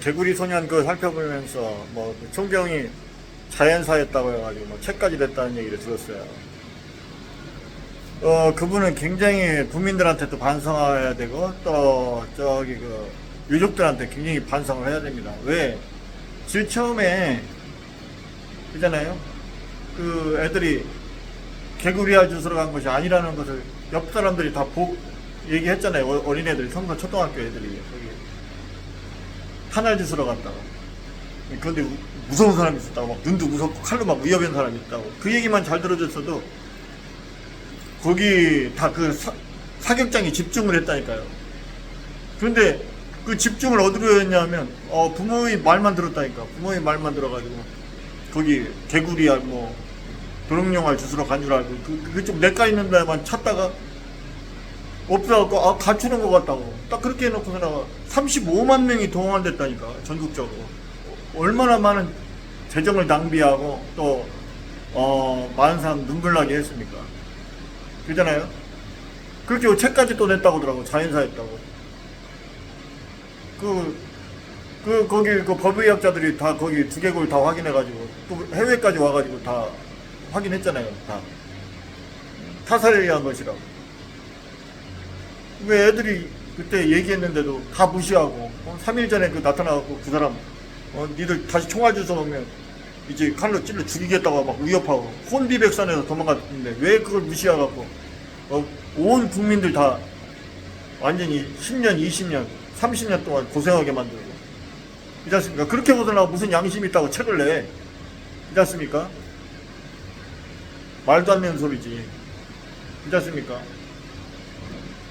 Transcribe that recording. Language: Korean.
개구리 소년 그 살펴보면서 뭐그 총경이 자연사였다고 해가지고 뭐 책까지 냈다는 얘기를 들었어요. 어 그분은 굉장히 국민들한테도 반성해야 되고 또 저기 그 유족들한테 굉장히 반성을 해야 됩니다. 왜? 제일 처음에 그잖아요. 그 애들이 개구리알 주스러 간 것이 아니라는 것을 옆 사람들이 다 보, 얘기했잖아요. 어- 어린애들이, 성서 초등학교 애들이. 탄알 주스러 갔다고. 그런데 무- 무서운 사람이 있었다고. 막 눈도 무섭고 칼로 막 위협한 사람이 있다고. 그 얘기만 잘 들어줬어도 거기 다 그 사격장에 집중을 했다니까요. 그런데 그 집중을 어디로 했냐면 어, 부모의 말만 들었다니까. 부모의 말만 들어가지고 거기 개구리알 뭐 도롱뇽알 주스러 간 줄 알고 그, 그쪽 내과 있는 데만 찾다가 없어갖고 아 갖추는 것 같다고. 딱 그렇게 해놓고서 나가 35만 명이 동원됐다니까 전국적으로. 얼마나 많은 재정을 낭비하고 또 어, 많은 사람 눈물 나게 했습니까? 그잖아요? 그렇게 책까지 또 냈다고 하더라고 자연사했다고. 그, 그 거기 그 법의학자들이 다 거기 두개골 다 확인해가지고 또 해외까지 와가지고 다 확인했잖아요 다. 타살에 의한 것이라고 왜 애들이 그때 얘기했는데도 다 무시하고 어, 3일 전에 그 나타나갖고 그 사람 어, 니들 다시 총알 주워 놓으면 이제 칼로 찔러 죽이겠다고 막 위협하고 혼비백산에서 도망갔는데 왜 그걸 무시해갖고 어, 온 국민들 다 완전히 10년, 20년, 30년 동안 고생하게 만들고 이지 않습니까? 그렇게 보더나 무슨 양심이 있다고 책을 내 이지 않습니까? 말도 안 되는 소리지 이지 않습니까?